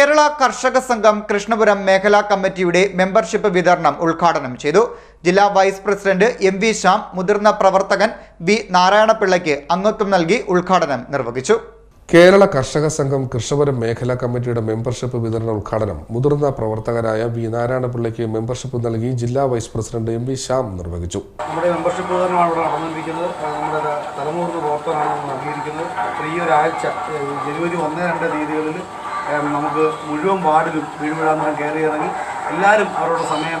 കേരള കർഷക സംഘം കൃഷ്ണപുരം മേഖലാ കമ്മിറ്റിയുടെ മെമ്പർഷിപ്പ് വിതരണം ഉദ്ഘാടനം ചെയ്തു. ജില്ലാ vice president M V Shyam മുതിർന്ന പ്രവർത്തകൻ വി നാരായണപിള്ളയ്ക്ക് അംഗത്വം നൽകി ഉദ്ഘാടനം നിർവഹിച്ചു. കേരള കർഷക സംഘം കൃഷ്ണപുരം മേഖലാ കമ്മിറ്റിയുടെ മെമ്പർഷിപ്പ് വിതരണ ഉദ്ഘാടനം മുതിർന്ന പ്രവർത്തകരായ വി നാരായണപിള്ളയ്ക്ക് മെമ്പർഷിപ്പ് നൽകി ജില്ലാ vice president M V Shyam നിർവഹിച്ചു. നമ്മുടെ മെമ്പർഷിപ്പ് വിതരണമാണ് ഇവിടെ നടന്നുകൊണ്ടിരിക്കുന്നത്. നമ്മുടെ തലമുറ പ്രവർത്തനമാണ് നൽകിയിരിക്കുന്നത് ഈ ഒരാഴ്ച ജനുവരി ഒന്ന് രണ്ട് തീയതികളിൽ നമുക്ക് മുഴുവൻ വാർഡിലും വീഴുവിഴാന്തരം കയറി ഇറങ്ങി എല്ലാവരും അവരുടെ സമയം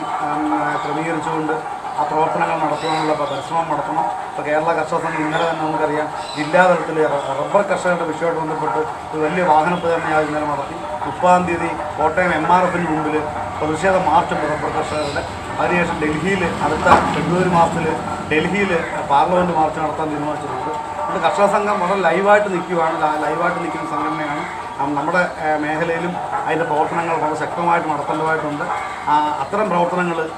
ക്രമീകരിച്ചുകൊണ്ട് ആ പ്രവർത്തനങ്ങൾ നടത്തുവാനുള്ള പരിശ്രമം നടത്തണം. ഇപ്പോൾ കേരള കർഷക സംഘം ഇന്നലെ തന്നെ നമുക്കറിയാം ജില്ലാതലത്തിൽ തലത്തിൽ റബ്ബർ കർഷകരുടെ വിഷയമായിട്ട് ബന്ധപ്പെട്ട് ഒരു വലിയ വാഹന പ്രചരണയായി ഇന്നലെ നടത്തി. മുപ്പതാം തീയതി കോട്ടയം എം ആർ എഫിന് മുമ്പിൽ പ്രതിഷേധ മാർച്ചുണ്ട് റബ്ബർ കർഷകരുടെ. അതിനുശേഷം ഡൽഹിയിൽ അടുത്ത ഫെബ്രുവരി മാസത്തിൽ ഡൽഹിയിൽ പാർലമെന്റ് മാർച്ച് നടത്താൻ തീരുമാനിച്ചിട്ടുണ്ട്. അതുകൊണ്ട് കർഷക സംഘം വളരെ ലൈവായിട്ട് നിൽക്കുകയാണ് ലൈവായിട്ട് നിൽക്കുന്ന സംഘടനയാണ്. നമ്മുടെ മേഖലയിലും അതിന്റെ പ്രവർത്തനങ്ങൾ വളരെ ശക്തമായിട്ട് നടത്തേണ്ടതായിട്ടുണ്ട്. അത്തരം പ്രവർത്തനങ്ങൾ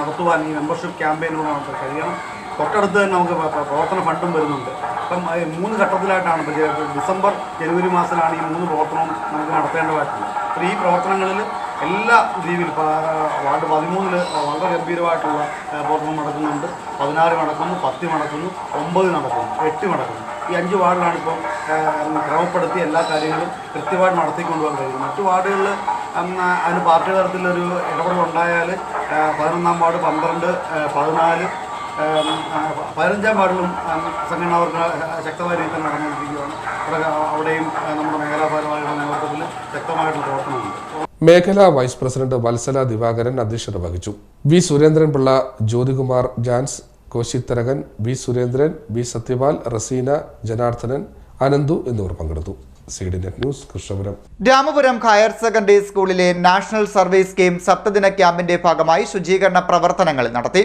നടത്തുവാൻ ഈ മെമ്പർഷിപ്പ് ക്യാമ്പയിനിലൂടെ നമുക്ക് കഴിയണം. തൊട്ടടുത്ത് തന്നെ നമുക്ക് പ്ര- പ്ര- പ്രവർത്തന ഫണ്ടും വരുന്നുണ്ട്. അപ്പം മൂന്ന് ഘട്ടത്തിലായിട്ടാണ് ഇപ്പോൾ ഡിസംബർ ജനുവരി മാസത്തിലാണ് ഈ മൂന്ന് പ്രവർത്തനവും നമുക്ക് നടത്തേണ്ടതായിട്ടുള്ളത്. അപ്പോൾ ഈ പ്രവർത്തനങ്ങളിൽ എല്ലാ രീതിയിൽ ഇപ്പോൾ വാർഡ് പതിമൂന്നിൽ വളരെ ഗംഭീരമായിട്ടുള്ള പ്രവർത്തനം നടക്കുന്നുണ്ട്. പതിനാറ് നടക്കുന്നു പത്ത് നടക്കുന്നു ഒമ്പത് നടക്കുന്നു എട്ട് നടക്കുന്നു. ഈ അഞ്ച് വാർഡിലാണ് ഇപ്പം ആ, ക്രമപ്പെടുത്തി എല്ലാ കാര്യങ്ങളും കൃത്യമായിട്ട് നടത്തിക്കൊണ്ടുപോകാൻ കഴിയും. മറ്റു വാർഡുകളിൽ അതിന് പാർട്ടി തരത്തിലൊരു ഇടപെടലുണ്ടായാൽ പതിനൊന്നാം വാർഡ് പന്ത്രണ്ട് പതിനാല് പതിനഞ്ചാം വാർഡിലും സംഘടന അവർക്ക് വർഗ ശക്തമായ രീതിയിൽ നടന്നുകൊണ്ടിരിക്കുകയാണ്. അവിടെ അവിടെയും നമ്മുടെ മേഖലാ ഭാരവാഹികളുടെ നേതൃത്വത്തിൽ ശക്തമായിട്ടുള്ള പ്രവർത്തനമുണ്ട്. മേഖലാ വൈസ് പ്രസിഡന്റ് വത്സല ദിവാകരൻ അധ്യക്ഷത വഹിച്ചു. V Surendran Pillai Jyothikumar Jans Koshitharakan V Surendran V Satyapal Raseena Janardhanan Ananthu എന്നിവർ പങ്കെടുത്തു. News Krishnapuram. Ramapuram higher secondary സ്കൂളിലെ നാഷണൽ സർവീസ് സ്കീം സപ്തദിന ക്യാമ്പിന്റെ ഭാഗമായി ശുചീകരണ പ്രവർത്തനങ്ങൾ നടത്തി.